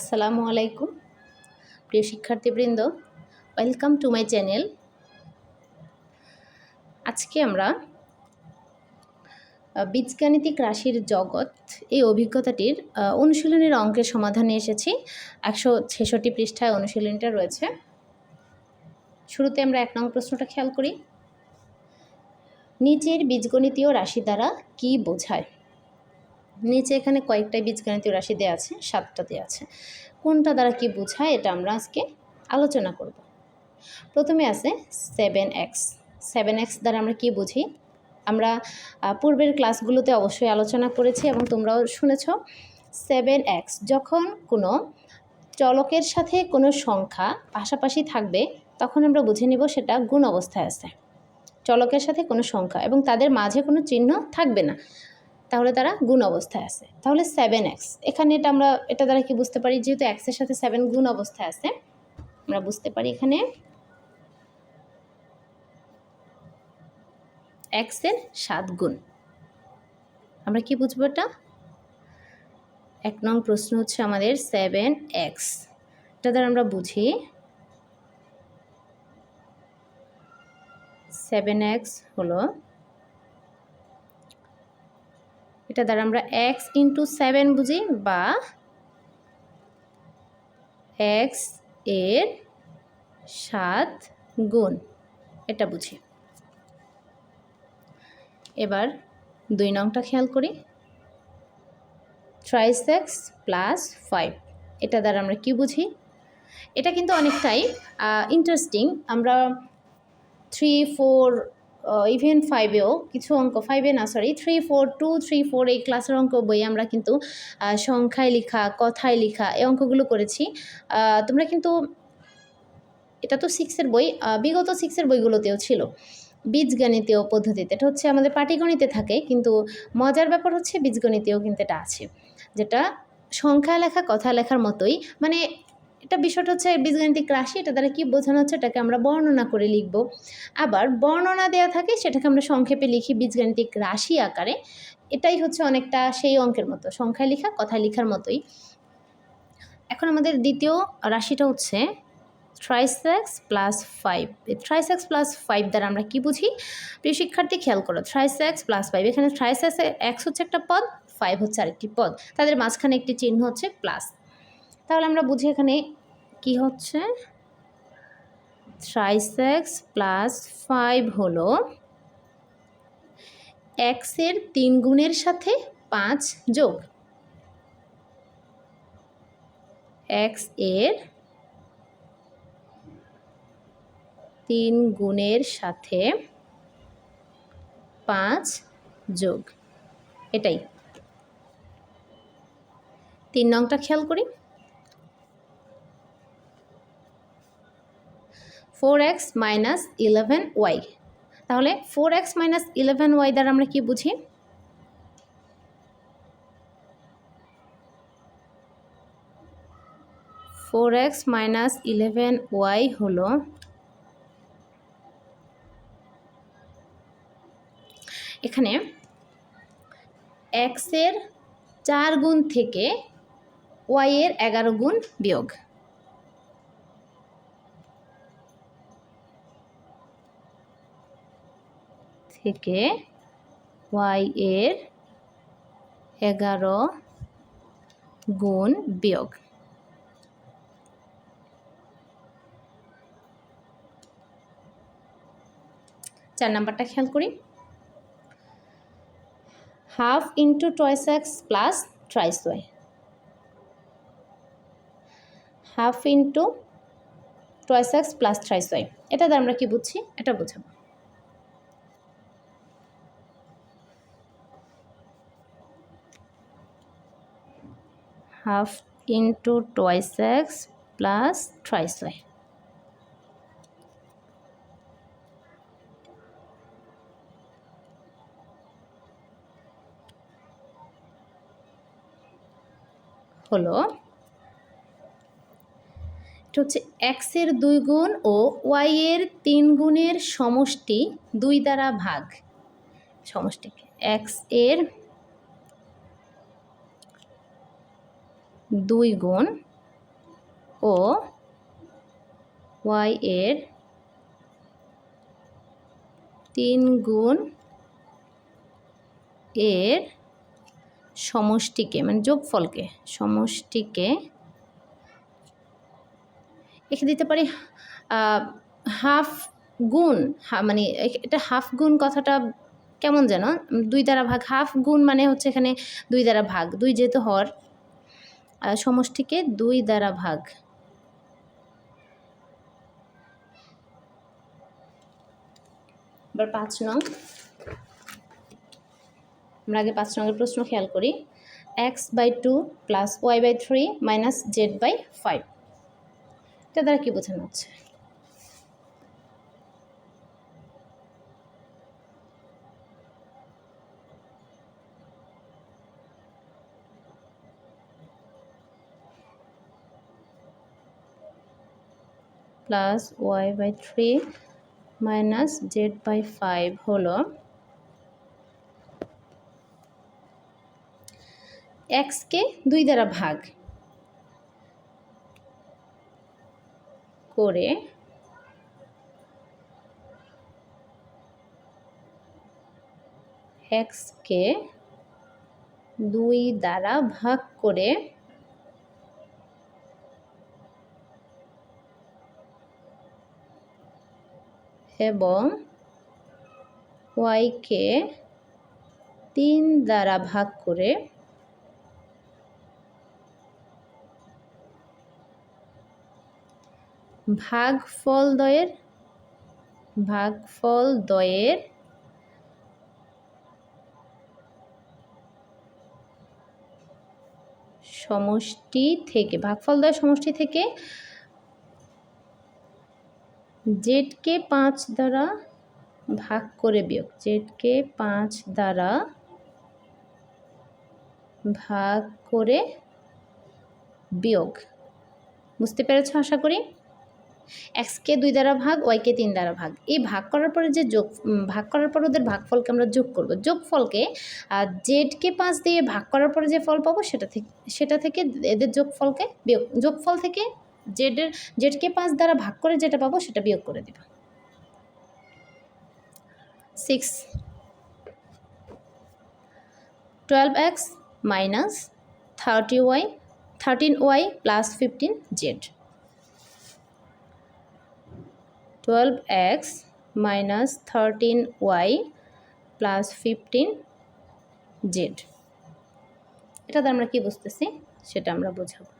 আসসালামু আলাইকুম। প্রিয় শিক্ষার্থীবৃন্দ ওয়েলকাম টু মাই চ্যানেল আজকে আমরা বীজগাণিতিক রাশির জগৎ এই অভিজ্ঞতাটির অনুশীলনের অঙ্কের সমাধানে এসেছি। একশো ছেষট্টি পৃষ্ঠায় অনুশীলনীটা রয়েছে। শুরুতে আমরা এক নং প্রশ্নটা খেয়াল করি। নিচের বীজগণিতীয় রাশি দ্বারা কি বোঝায়? নিচে এখানে কয়েকটা বীজগণিতীয় রাশি দেওয়া আছে, সাতটা দেওয়া আছে। কোনটা দ্বারা কি বোঝায় এটা আমরা আজকে আলোচনা করব। প্রথমে আছে সেভেন এক্স সেভেন এক্স দ্বারা আমরা কি বুঝি? আমরা পূর্বের ক্লাসগুলোতে অবশ্যই আলোচনা করেছি এবং তোমরাও শুনেছ। সেভেন এক্স যখন কোনো চলকের সাথে কোনো সংখ্যা পাশাপাশি থাকবে, তখন আমরা বুঝে নিব সেটা গুণ অবস্থায় আছে। চলকের সাথে কোনো সংখ্যা এবং তাদের মাঝে কোনো চিহ্ন থাকবে না। তাহলে তারা গুণ অবস্থায় আছে। তাহলে সেভেন এক্স এখানে এটা আমরা, এটা দ্বারা কি বুঝতে পারি? যেহেতু এক্সের সাথে সেভেন গুণ অবস্থায় আছে, আমরা বুঝতে পারি এখানে এক্সের সাত গুণ। আমরা কি বুঝব এটা? এক নং প্রশ্ন হচ্ছে আমাদের সেভেন এক্স এটা দ্বারা আমরা বুঝি সেভেন এক্স হলো এটা দ্বারা আমরা এক্স ইন্টু সেভেন বুঝি বা এক্সের সাত গুণ, এটা বুঝি। এবার দুই নংটা খেয়াল করি। থ্রাইস এক্স প্লাস ফাইভ এটা দ্বারা আমরা কি বুঝি? এটা কিন্তু অনেকটাই ইন্টারেস্টিং আমরা থ্রি ফোর ইভেন ফাইভেও কিছু অঙ্ক ফাইভে না sorry three four two three four এই ক্লাসের অঙ্ক বই আমরা কিন্তু সংখ্যায় লেখা, কথায় লেখা এই অঙ্কগুলো করেছি। তোমরা কিন্তু এটা তো সিক্সের বই বিগত সিক্সের বইগুলোতেও ছিল। বীজগণিতীয় পদ্ধতিতে, এটা হচ্ছে আমাদের পাটিগণিতে থাকে, কিন্তু মজার ব্যাপার হচ্ছে বীজগণিতেও কিন্তু এটা আছে। যেটা সংখ্যা লেখা, কথা লেখার মতোই মানে এটা বিষয়টা হচ্ছে বীজগণিতিক রাশি, এটা দ্বারা কী বোঝানো হচ্ছে? এটাকে আমরা বর্ণনা করে লিখব। আবার বর্ণনা দেওয়া থাকে, সেটাকে আমরা সংক্ষেপে লিখি বীজগণিতিক রাশি আকারে। এটাই হচ্ছে অনেকটা সেই অঙ্কের মতো, সংখ্যায় লেখা, কথায় লেখার মতোই। এখন আমাদের দ্বিতীয় রাশিটা হচ্ছে thrice x plus five thrice x plus five দ্বারা আমরা কী বুঝি? প্রিয় শিক্ষার্থী, খেয়াল করো থ্রাইসেক্স প্লাস ফাইভ এখানে থ্রাইসেক্স এক্স হচ্ছে একটা পদ ফাইভ হচ্ছে আরেকটি পদ। তাদের মাঝখানে একটি চিহ্ন হচ্ছে প্লাস তাহলে আমরা বুঝি এখানে কি হচ্ছে? থ্রাইসেক্স প্লাস ফাইভ হলো এক্সের তিন গুণের সাথে পাঁচ যোগ। এক্সের তিন গুণের সাথে পাঁচ যোগ। এটাই। তিন নংটা খেয়াল করি। Four x minus eleven y তাহলে four x minus eleven y দ্বারা আমরা কি বুঝি? Four x minus eleven y হলো এখানে এক্সের চার গুণ থেকে ওয়াইয়ের এগারো গুণ বিয়োগ। থেকে ওয়াই এর এগারো গুণ বিয়োগ। চার নাম্বারটা খেয়াল করি। Half into twice x plus thrice y. Half into twice x plus thrice y. এটা দ্বারা আমরা কি বুঝছি? এটা বোঝাবো। Half into twice x plus thrice y. হলো, এটা হচ্ছে এক্সের দুই গুণ ও ওয়াই এর তিন গুণের সমষ্টি দুই দ্বারা ভাগ। সমষ্টিকে এক্সের দুই গুণ ও ওয়াই এর তিন গুণ এর সমষ্টিকে মানে যোগফলকে, সমষ্টিকে এখানে দিতে পারি হাফ গুণ মানে এটা হাফ গুণ কথাটা কেমন যেন? দুই দ্বারা ভাগ, হাফ গুণ মানে হচ্ছে এখানে দুই দ্বারা ভাগ, দুই যেহেতু হর সমষ্টিকে দুই দ্বারা ভাগ। এবার পাঁচ নং। আমরা আগে পাঁচ নংয়ের প্রশ্ন খেয়াল করি। X by two plus y by three minus z by five এটা দ্বারা কী বোঝানো হচ্ছে? Plus y by three minus z by five হলো এক্সকে দুই দ্বারা ভাগ করে এক্সকে দুই দ্বারা ভাগ করে এবং ওয়াইকে তিন দ্বারা ভাগ করে ভাগফল দ্বয়ের ভাগফল দ্বয়ের সমষ্টি থেকে, ভাগফল দ্বয়ের সমষ্টি থেকে জেডকে পাঁচ দ্বারা ভাগ করে বিয়োগ। জেডকে পাঁচ দ্বারা ভাগ করে বিয়োগ। বুঝতে পেরেছ আশা করি? এক্সকে দুই দ্বারা ভাগ, ওয়াইকে তিন দ্বারা ভাগ। এই ভাগ করার পরে যে যোগ ভাগ করার পর ওদের ভাগফলকে আমরা যোগ করব। যোগফলকে জেডকে পাঁচ দিয়ে ভাগ করার পরে যে ফল পাবো সেটা থেকে সেটা থেকে এদের যোগফলকে বিয়োগ। যোগফল থেকে জেডের জেডকে পাঁচ দ্বারা ভাগ করে যেটা পাবো সেটা বিয়োগ করে দেব। Six twelve x minus thirty y thirteen y plus fifteen z twelve x minus thirteen y plus fifteen z এটাতে আমরা কি বুঝতেছি? সেটা আমরা বোঝাবো।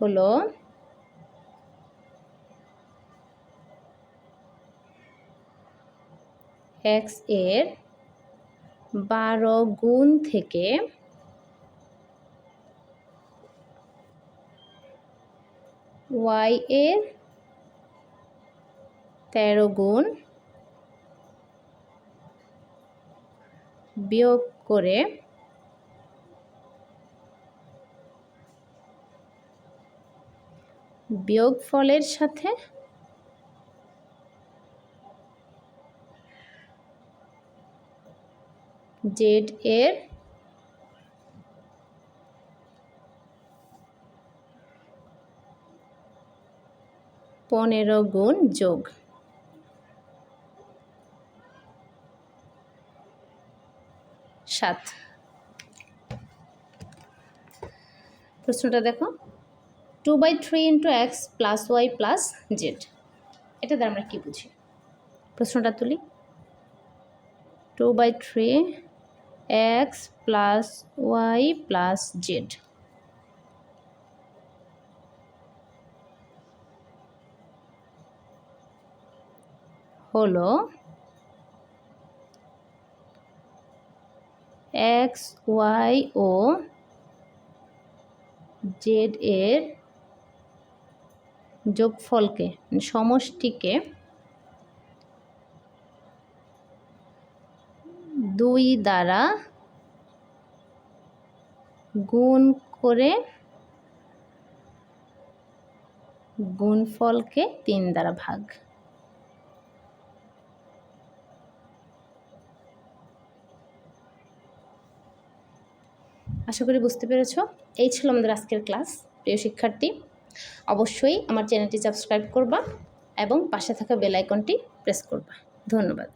হলো এক্সের বারো গুণ থেকে ওয়াই এর তেরো গুণ বিয়োগ করে বিয়োগ ফলের সাথে জেড এর পনেরো গুণ যোগ। সাত। প্রশ্নটা দেখো। Two by three into x plus y plus z এটা দ্বারা আমরা কী বুঝি? প্রশ্নটা তুলি। Two by three x plus y plus z হলো এক্স ওয়াই ও জেড এর যোগফলকে মানে সমষ্টিকে দুই দ্বারা গুণ করে গুণফলকে তিন দ্বারা ভাগ। আশা করি বুঝতে পেরেছ? এই ছিল আমাদের আজকের ক্লাস। প্রিয় শিক্ষার্থী অবশ্যই আমার চ্যানেলটি সাবস্ক্রাইব করবা এবং পাশে থাকা বেল আইকনটি প্রেস করবা। ধন্যবাদ।